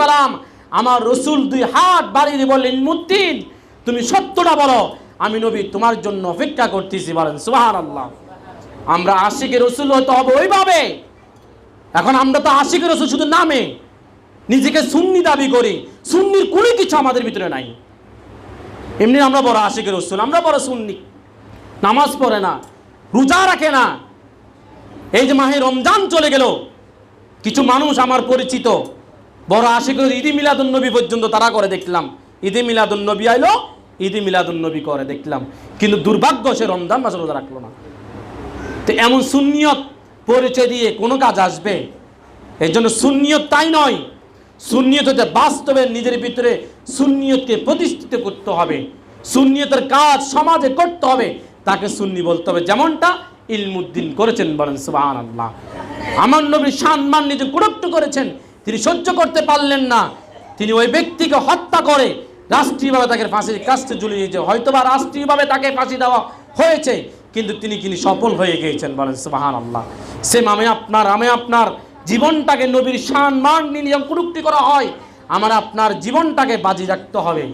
পেলাম আমার রসুল দুই হাত বাড়িয়ে বললেন মুদ্দিন তুমি সত্যটা বলো, আমি নবী তোমার জন্য অপেক্ষা করতেছি, বলেন সুবাহান আল্লাহ আমরা আশিকে রসুল হতে হবে ওইভাবে। এখন আমরা তো আশিকে রসুল শুধু নামে, নিজেকে সুন্নি দাবি করি, সুন্নির কোনো কিছু আমাদের ভিতরে নাই। এমনি আমরা বড় আশিকের রসুল, আমরা বড় সুন্নি। নামাজ পড়ে না, রোজা রাখে না। এই যে মাহে রমজান চলে গেল, কিছু মানুষ আমার পরিচিত বড় আশি করে ঈদি মিলাদুন নবী পর্যন্ত তারা করে, দেখলাম। ঈদি মিলাদুন নবী আইলো ঈদি মিলাদুন নবী করে, দেখলাম। কিন্তু দুর্ভাগ্য সে রমজান মাসে রোজা রাখল না। তো এমন সুন্নিয়ত পরিচয় দিয়ে কোনো কাজ আসবে? এর জন্য সুন্নিয়ত তাই নয়। সুন্নিয়ত হচ্ছে বাস্তবে নিজের ভিতরে সুন্নিয়তকে প্রতিষ্ঠিত করতে হবে। সুন্নিয়তের কাজ সমাজে করতে হবে, তাকে সুন্নি বলতে হবে। যেমনটা ইলমুদ্দিন করেছেন বলেন আল্লাহ আমার নবী সম্মান নিজে কুরক্ত করেছেন। তিনি সহ্য করতে পারলেন না। তিনি ওই ব্যক্তিকে হত্যা করে রাষ্ট্রীয়ভাবে তাকে ফাঁসির কাছে ঝুলিয়ে দিয়েছে। হয়তোবা রাষ্ট্রীয়ভাবে তাকে ফাঁসি দেওয়া হয়েছে, কিন্তু তিনি তিনি সফল হয়ে গিয়েছেন বলেন সুবাহান আল্লাহ সেম আমি আপনার আমি আপনার জীবনটাকে নবীর সান মান নিয়ে কুরুক্তি করা হয়। আমার আপনার জীবনটাকে বাজি রাখতে হবে।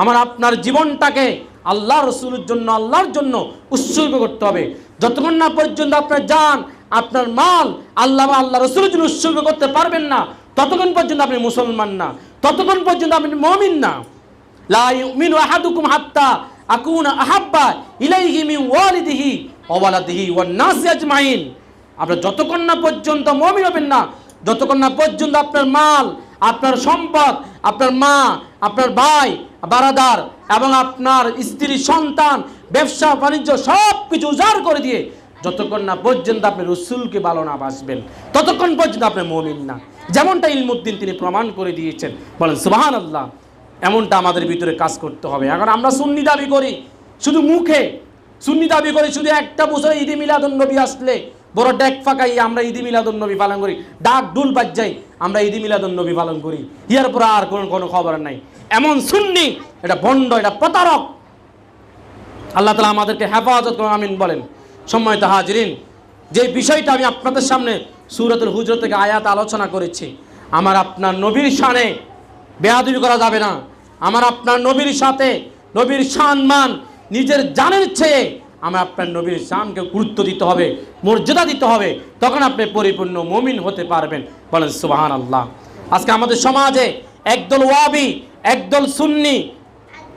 আমার আপনার জীবনটাকে আল্লাহ রসুলের জন্য, আল্লাহর জন্য উৎসর্গ করতে হবে। যতক্ষণ না পর্যন্ত আপনার যান আপনার মাল আল্লাহ আল্লাহ রসুলের উৎসর্গ করতে পারবেন না। ততক্ষণ পর্যন্ত আপনি মুসলমান না। ততক্ষণ পর্যন্ত আপনি মমিন না। লা ইউমিনু আহাদুকুম হাত্তা আকুনা আহাব্বা ইলাইহি মিন ওয়ালিদিহি ওয়া ওয়ালাদিহি ওয়ান নাসি আজমাইন। আপনার যতক্ষণ না পর্যন্ত মমিন হবেন না, যতক্ষণ না পর্যন্ত আপনার মাল, আপনার সম্পদ, আপনার মা, আপনার ভাই, বারাদার এবং আপনার স্ত্রী, সন্তান, ব্যবসা, বাণিজ্য সব কিছু উজাড় করে দিয়ে যতক্ষণ না পর্যন্ত আপনি রসুলকে ভালো না বাসবেন, ততক্ষণ পর্যন্ত আপনি মমিন না। যেমনটা ইলমুদ্দিন তিনি প্রমাণ করে দিয়েছেন, বলেন সুবাহান আল্লাহ এমনটা আমাদের ভিতরে কাজ করতে হবে। এখন আমরা সুন্নি দাবি করি, শুধু মুখে। সুন্নি দাবি করি, শুধু একটা বছর ঈদে মিলাদুন নবী আসলে বড় ডেক ফাঁকাই আমরা ঈদি মিলাদুন নবী পালন করি, ডাক ডুল বাজ্যাই আমরা ঈদি মিলাদুন নবী পালন করি। ইয়ার পর আর কোনো কোনো খবর নাই। এমন সুন্নি, এটা বন্ড, এটা প্রতারক। আল্লাহ তালা আমাদেরকে হেফাজত আমিন বলেন। সম্মানিত হাজরিন, যে বিষয়টা আমি আপনাদের সামনে সুরতুল হুজরত থেকে আয়াত আলোচনা করেছি, আমার আপনার নবীর শানে বেয়াদবি করা যাবে না। আমার আপনার নবীর সাথে নবীর শান মান নিজের জানের চেয়ে আমার আপনার নবীর শানকে গুরুত্ব দিতে হবে, মর্যাদা দিতে হবে, তখন আপনি পরিপূর্ণ মমিন হতে পারবেন। বলেন সুবাহান আল্লাহ আজকে আমাদের সমাজে একদল ওয়াবি, একদল সুন্নি,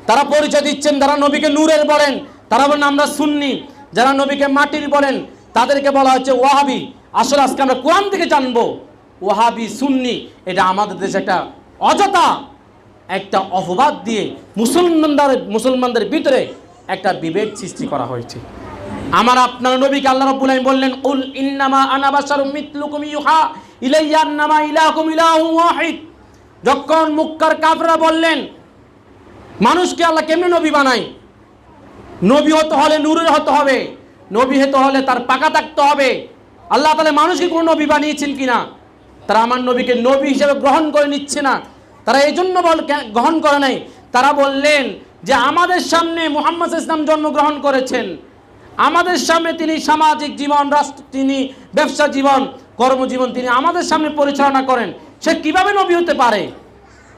তারা পরিচয় দিচ্ছেন তারা নবীকে নূরের বলেন, তারা বলেন, আমরা সুন্নি। যারা নবীকে মাটির বলেন, তাদেরকে বলা হচ্ছে ওয়াহাবি। আসলে আজকে আমরা কোরআন থেকে জানব, ওয়াহাবি সুন্নি, এটা আমাদের দেশে একটা অযথা, একটা অপবাদ দিয়ে মুসলমানদের মুসলমানদের ভিতরে একটা বিভেদ সৃষ্টি করা হয়েছে। আমার আপনার নবীকে আল্লাহ রাব্বুল আলামিন বললেন উল ইন্নামা আনা বাশারুম মিথলুকুম ইউহা ইলাইয়া আন্নামা ইলাহুকুম ইলাহু ওয়াহিদ। যখন মুক্কার কাফরা বললেন, মানুষকে আল্লাহ কেমনে নবী বানায়? নবী হতে হলে নূরের হতে হবে। নবী হতে হলে তার পাকা থাকতে হবে। আল্লাহ তাহলে মানুষকে কোনো নবী বানিয়েছেন কিনা? তারা আমার নবীকে নবী হিসেবে গ্রহণ করে নিচ্ছে না। তারা এই জন্য বল গ্রহণ করে নাই। তারা বললেন যে আমাদের সামনে মোহাম্মদ ইসলাম জন্মগ্রহণ করেছেন। আমাদের সামনে তিনি সামাজিক জীবন, রাষ্ট্র, তিনি ব্যবসা জীবন, কর্মজীবন তিনি আমাদের সামনে পরিচালনা করেন। সে কীভাবে নবী হতে পারে?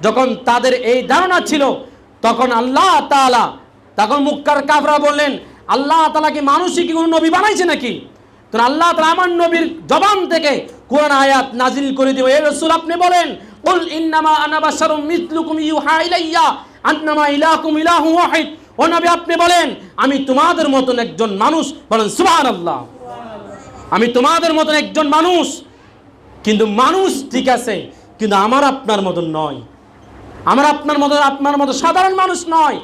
যখন তাদের এই ধারণা ছিল, তখন আল্লাহ তাআলা তখন মুক্কার কাফরা বললেন, আল্লাহ তাআলা কি মানুষই কি কোনো নবী বানাইছে নাকি? তো আল্লাহ তাআলা আমার নবীর জবান থেকে কোরআন আয়াত নাজিল করে দিব এই রাসূল, আপনি বলেন, কুল ইন্নামা আনা বাশারুম মিথলুকুম ইউহা ইলাইয়া, আন্নামা ইলাহুকুম ইলাহু ওয়াহিদ। ও নবী, আপনি বলেন, আমি তোমাদের মতন একজন মানুষ। বলেন, সুবহানাল্লাহ। আমি তোমাদের মতন একজন মানুষ। কিন্তু মানুষ ঠিক আছে, কিন্তু আমার আপনার মতন নয়। আমার আপনার মতো আপনার মতো সাধারণ মানুষ নয়।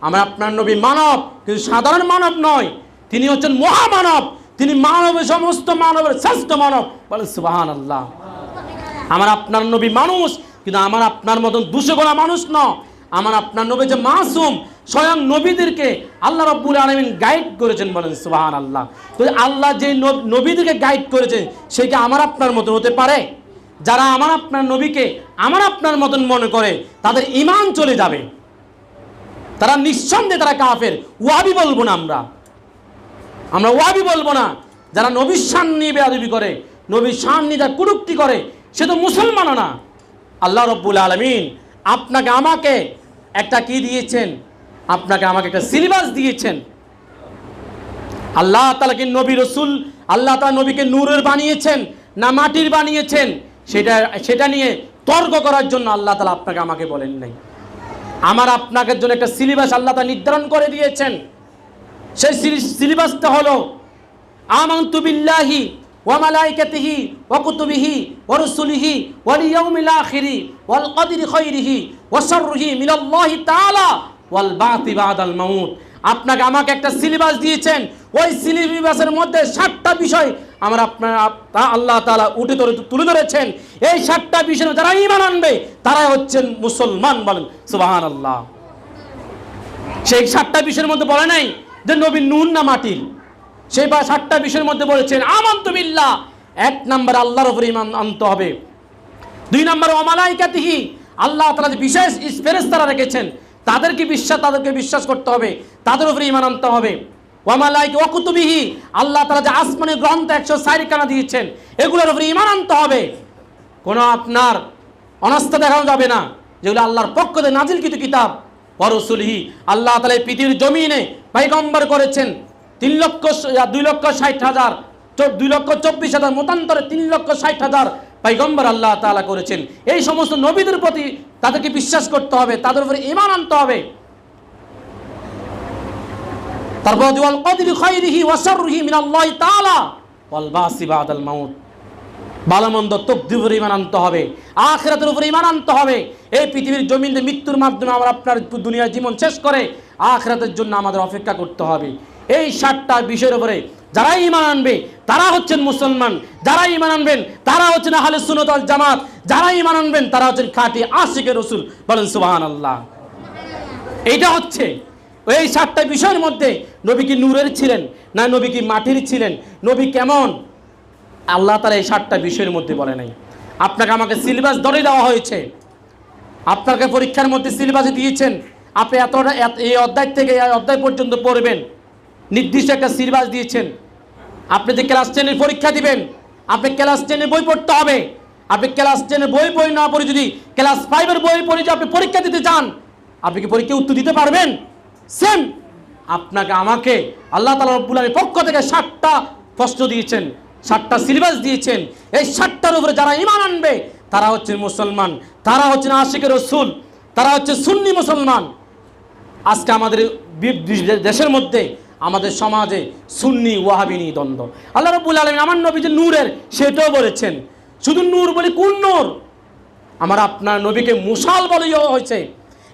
আমার আপনার নবী মানব, কিন্তু সাধারণ মানব নয়। তিনি হচ্ছেন মহামানব, তিনি মানবের সমস্ত মানবের শ্রেষ্ঠ মানব। বলে সুবাহান আল্লাহ আমার আপনার নবী মানুষ, কিন্তু আমার আপনার মতন দুশো গোনা মানুষ ন। আমার আপনার নবী যে মাসুম, স্বয়ং নবীদেরকে আল্লাহ রব্বুল আলমিন গাইড করেছেন বলেন সুবাহান আল্লাহ তো আল্লাহ যে নব- নবীদেরকে গাইড করেছেন সে কি আমার আপনার মতন হতে পারে? যারা আমার আপনার নবীকে আমার আপনার মতন মনে করে, তাদের ইমান চলে যাবে। তারা নিঃসন্দেহে তারা কাফের। ওয়াবি বলব না আমরা। আমরা ওয়াবি বলব না। যারা নবীর শান নিয়ে বেয়াদবি করে, নবীর শান নিয়ে যারা কুরুক্তি করে, সে তো মুসলমানও না। আল্লাহ রব্বুল আলমিন আপনাকে, আমাকে একটা কি দিয়েছেন? আপনাকে আমাকে একটা সিলেবাস দিয়েছেন। আল্লাহ তালাকে নবী রসুল? আল্লাহ তালা নবীকে নূরের বানিয়েছেন না মাটির বানিয়েছেন? সেটা সেটা নিয়ে তর্ক করার জন্য আল্লাহ তালা আপনাকে আমাকে বলেন নাই। আমার আপনাকে জন্য একটা সিলেবাস আল্লাহ তালা নির্ধারণ করে দিয়েছেন। সেই সিলেবাসটা হলো, আমান্তু বিল্লাহি ওয়া মালাইকাতিহি ওয়া কুতুবিহি ওয়া রুসুলিহি ওয়াল ইয়াউমিল আখিরি ওয়াল কদরি খাইরিহি ওয়া শাররিহি মিনাল্লাহি তাআলা ওয়াল বাতি বাদাল মাউত। আপনাকে আমাকে একটা সিলেবাস দিয়েছেন। ওই সিলেবাসের মধ্যে সাতটা বিষয় আমরা আপনার তা- আল্লাহ তালা উঠে ধরে তুলে ধরেছেন। এই সাতটা বিষয় যারা ইমান আনবে, তারাই হচ্ছেন মুসলমান বলেন সুবাহান আল্লাহ সেই সাতটা বিষয়ের মধ্যে বলে নাই যে নবী নুন না মাটির সেই বা সাতটা বিষয়ের মধ্যে বলেছেন, আমন্ত বিল্লাহ। এক নাম্বার আল্লাহর উপরে ইমান আনতে হবে। দুই নাম্বার অমালাইকাতিহি আল্লাহ তালা যে বিশেষ ফেরেস্তারা রেখেছেন, তাদেরকে বিশ্বাস তাদেরকে বিশ্বাস করতে হবে। তাদের উপরে ইমান আনতে হবে। ওয়ামালাইক ওয়াকুতুবিহি, আল্লাহ তালা যে আসমানের গ্রন্থ একশো সাইরিকানা দিয়েছেন, এগুলোর উপরে ইমান আনতে হবে। কোনো আপনার অনাস্থা দেখানো যাবে না, যেগুলো আল্লাহর পক্ষ থেকে নাজিলকৃত কিতাব। পরশুলহি আল্লাহ তালা এই পৃথিবীর জমিনে পাইগম্বর করেছেন, তিন লক্ষ দুই লক্ষ ষাট হাজার দুই লক্ষ চব্বিশ হাজার, মতান্তরে তিন লক্ষ ষাট হাজার পাইগম্বর আল্লাহ তাআলা করেছেন। এই সমস্ত নবীদের প্রতি তাদেরকে বিশ্বাস করতে হবে, তাদের উপরে ইমান আনতে হবে। তারপর ওয়াল কদরি খাইরিহি ওয়া শাররিহি মিনাল্লাহি তাআলা ওয়াল বাসি বাদাল মাউত। ভালো মন্দ তকদিবের ইমান আনতে হবে, আখেরাতের উপরে ইমান আনতে হবে। এই পৃথিবীর জমিনে মৃত্যুর মাধ্যমে আমরা আপনার দুনিয়ার জীবন শেষ করে আখেরাতের জন্য আমাদের অপেক্ষা করতে হবে। এই সাতটা বিষয়ের উপরে যারা ইমান আনবে, তারা হচ্ছেন মুসলমান। যারা ইমান আনবেন, তারা হচ্ছেন আহলে সুন্নাত ওয়াল জামাত। যারা ইমান আনবেন, তারা হচ্ছেন খাঁটি আশিকের রসুল। বলেন সুবহানাল্লাহ। এইটা হচ্ছে এই সাতটা বিষয়ের মধ্যে নবী কি নূরের ছিলেন না নবী কি মাটির ছিলেন? নবী কেমন? আল্লাহ তারা এই সাতটা বিষয়ের মধ্যে বলে নাই। আপনাকে আমাকে সিলেবাস ধরে দেওয়া হয়েছে। আপনাকে পরীক্ষার মধ্যে সিলেবাসে দিয়েছেন। আপনি এতটা এই অধ্যায় থেকে এই অধ্যায় পর্যন্ত পড়বেন। নির্দিষ্ট একটা সিলেবাস দিয়েছেন। আপনি যে ক্লাস টেনের পরীক্ষা দিবেন, আপনি ক্লাস টেনের বই পড়তে হবে। আপনি ক্লাস টেনের বই বই না পড়ে যদি ক্লাস ফাইভের বই পড়ে যদি আপনি পরীক্ষা দিতে চান, আপনি কি পরীক্ষায় উত্তর দিতে পারবেন? সেম। আপনাকে, আমাকে আল্লাহ তালা রব্বুল আলমীর পক্ষ থেকে ষাটটা প্রশ্ন দিয়েছেন ষাটটা সিলেবাস দিয়েছেন। এই ষাটটার উপরে যারা ইমান আনবে, তারা হচ্ছে মুসলমান, তারা হচ্ছেন আশিকের রসুল, তারা হচ্ছে সুন্নি মুসলমান। আজকে আমাদের দেশের মধ্যে, আমাদের সমাজে সুন্নি ওয়াহাবিনী দ্বন্দ্ব। আল্লাহ রব্বুল আলমিন আমার নবী যে নূরের, সেটাও বলেছেন। শুধু নূর বলে, কোন নূর? আমার আপনার নবীকে মুসাল বলে হয়েছে।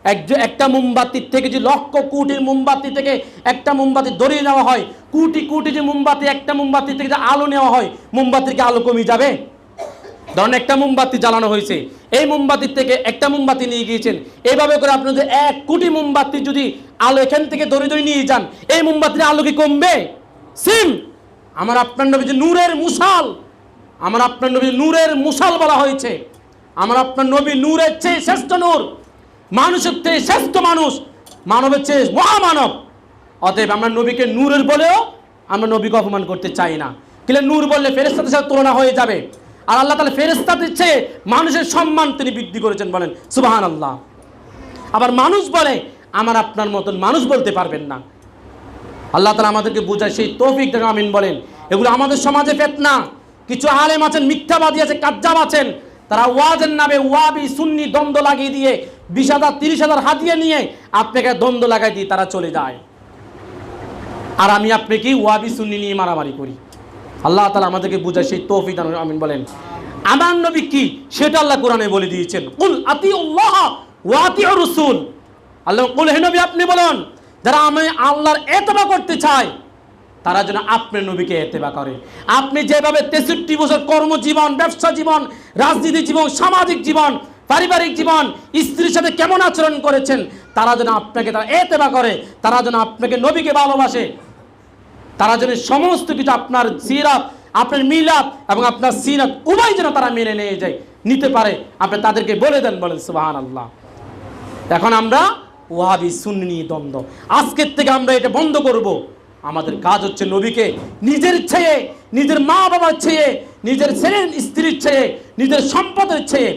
এক- একটা মোমবাতির থেকে যে লক্ষ কোটির মোমবাতি থেকে একটা মোমবাতি দড়িয়ে নেওয়া হয়, কোটি কোটি যে মোমবাতি, একটা মোমবাতি থেকে যে আলো নেওয়া হয়, মোমবাতির কি আলো কমে যাবে? ধরেন একটা মোমবাতি জ্বালানো হয়েছে, এই মোমবাতির থেকে একটা মোমবাতি নিয়ে গিয়েছেন এইভাবে করে আপনি যদি এক কোটি মোমবাতি যদি আলো এখান থেকে দড়ি দড়ি নিয়ে যান, এই মোমবাতির আলো কি কমবে? সিম আমার আপনার নবী যে নূরের মুসাল, আমার আপনার নবী নূরের মুসাল বলা হয়েছে, আমার আপনার নবী নূরের চেয়ে শ্রেষ্ঠ নূর মানুষের চেয়ে শ্রেষ্ঠ মানুষ, মানবের চেয়ে মহামানব। অতএব আমরা নবীকে নূরের বলেও আমরা নবীকে অপমান করতে চাই না। কিন্তু নূর বললে ফেরেস্তাদের সাথে তুলনা হয়ে যাবে। আর আল্লাহ তালা ফেরেস্তাদের চেয়ে মানুষের সম্মান তিনি বৃদ্ধি করেছেন বলেন সুবাহান আল্লাহ আবার মানুষ বলে, আমার আপনার মতন মানুষ বলতে পারবেন না। আল্লাহ তালা আমাদেরকে বোঝায়, সেই তৌফিক আমিন বলেন। এগুলো আমাদের সমাজে ফেতনা। কিছু আলেম আছেন, মিথ্যাবাদী আছে, কাজ্জাব আছেন। তারা ওয়াজের নামে ওয়াবি সুন্নি দ্বন্দ্ব লাগিয়ে দিয়ে বিশ হাজার, তিরিশ হাজার হাতিয়ে নিয়ে আপনাকে দ্বন্দ্ব লাগাই দিয়ে তারা চলে যায়। আর আমি আপনি কি ওয়াবি সুন্নি নিয়ে মারামারি করি। আল্লাহ তালা আমাদেরকে বুঝায়, সেই তৌফিক আমিন বলেন। আমার নবী কি? সেটা আল্লাহ কোরআনে বলে দিয়েছেন। কুল আতি উল্লাহ ওয়াতি রসুল। আল্লাহ কুল হে নবী, আপনি বলুন, যারা আমি আল্লাহর এতবা করতে চায় তারা যেন আপনার নবীকে এতেবা করে। আপনি যেভাবে তেষট্টি বছর কর্মজীবন, ব্যবসা জীবন, রাজনীতি জীবন, সামাজিক জীবন, পারিবারিক জীবন, স্ত্রীর সাথে কেমন আচরণ করেছেন, তারা যেন আপনাকে তারা এতেবা করে, তারা যেন আপনাকে নবীকে ভালোবাসে। তারা যেন সমস্ত কিছু আপনার সিরাত, আপনার মিলাদ এবং আপনার সিরাত উভয় যেন তারা মেনে নিয়ে যায়, নিতে পারে। আপনি তাদেরকে বলে দেন, বলেন সুবাহান আল্লাহ এখন আমরা ওয়াহাবি সুন্নি দ্বন্দ্ব। আজকের থেকে আমরা এটা বন্ধ করব। আমাদের কাজ হচ্ছে নবীকে নিজের ছেয়ে নিজের মা বাবার ছেয়ে নিজের ছেলের স্ত্রীর ছেয়ে নিজের সম্পদের ছেয়ে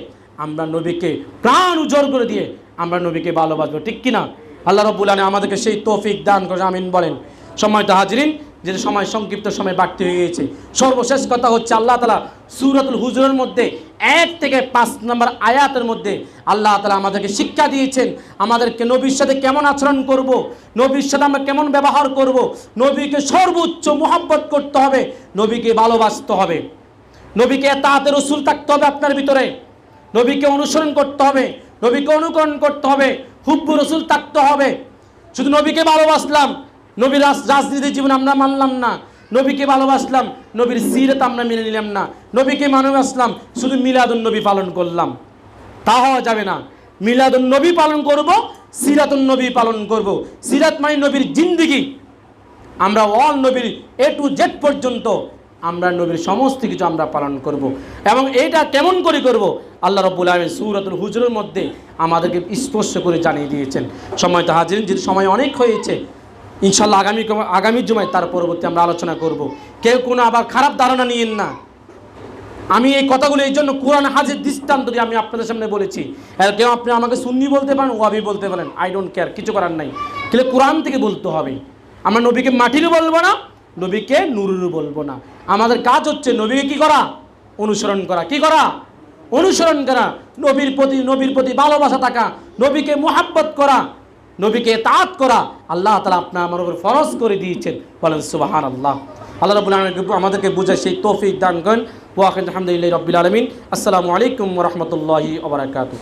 আমরা নবীকে প্রাণ উজ্জ্বল করে দিয়ে আমরা নবীকে ভালোবাসবো। ঠিক কিনা? আল্লাহ রবুল্লানে আমাদেরকে সেই তৌফিক দান করে আমিন বলেন। সময়টা হাজরিন যে সময় সংক্ষিপ্ত সময় বাড়তি হয়ে গিয়েছে। সর্বশেষ কথা হচ্ছে আল্লাহ তালা সুরাতুল হুজুরের মধ্যে এক থেকে পাঁচ নম্বর আয়াতের মধ্যে আল্লাহ তালা আমাদেরকে শিক্ষা দিয়েছেন, আমাদেরকে নবীর সাথে কেমন আচরণ করব, নবীর সাথে আমরা কেমন ব্যবহার করব, নবীকে সর্বোচ্চ মোহাব্বত করতে হবে, নবীকে ভালোবাসতে হবে। নবীকে তাহাতে রসুল থাকতে হবে আপনার ভিতরে, নবীকে অনুসরণ করতে হবে, নবীকে অনুকরণ করতে হবে, হুব্বু রসুল থাকতে হবে। শুধু নবীকে ভালোবাসলাম নবীর রাজ- রাজনীতি জীবন আমরা মানলাম না। নবীকে ভালোবাসলাম, নবীর সিরত আমরা মেনে নিলাম না। নবীকে মানবাসলাম শুধু মিলাদুন নবী পালন করলাম। তা হওয়া যাবে না। মিলাদুন নবী পালন করব, সিরাতুন নবী পালন করব। সিরাত মানে নবীর জিন্দিগি। আমরা অল নবীর এ টু জেড পর্যন্ত আমরা নবীর সমস্ত কিছু আমরা পালন করব। এবং এইটা কেমন করে করব? আল্লাহ রব্বুল আলমী সুরাতুল হুজুরের মধ্যে আমাদেরকে স্পর্শ করে জানিয়ে দিয়েছেন। সময় তো হাজির যেহেতু সময় অনেক হয়েছে ইনশাল্লাহ আগামী আগামী জুমায় তার পরবর্তী আমরা আলোচনা করব। কেউ কোনো আবার খারাপ ধারণা নিয়েন না। আমি এই কথাগুলো এই জন্য কোরআন হাজির দৃষ্টান্ত দিয়ে আমি আপনাদের সামনে বলেছি। কেউ আপনি আমাকে সুন্নি বলতে পারেন ওয়াবি বলতে পারেন আই ডোন্ট কেয়ার কিছু করার নাই। কিন্তু কোরআন থেকে বলতে হবে। আমরা নবীকে মাটিরও বলব না, নবীকে নুরুরও বলব না। আমাদের কাজ হচ্ছে নবীকে কি করা? অনুসরণ করা। কি করা? অনুসরণ করা। নবীর প্রতি নবীর প্রতি ভালোবাসা থাকা, নবীকে মোহাব্বত করা। নবীকে তাঁত করা আল্লাহ তালা আপনার আমার উপর ফরজ করে দিয়েছেন। বলেন সুবাহান আল্লাহ আল্লাহ রবুল আমাদেরকে বুঝায় সেই তৌফিক দান করেন। ওয়াকিন আলহামদুলিল্লাহ রবিল আলমিন। আসসালামু আলাইকুম রহমতুল্লাহি ওবরাকাতু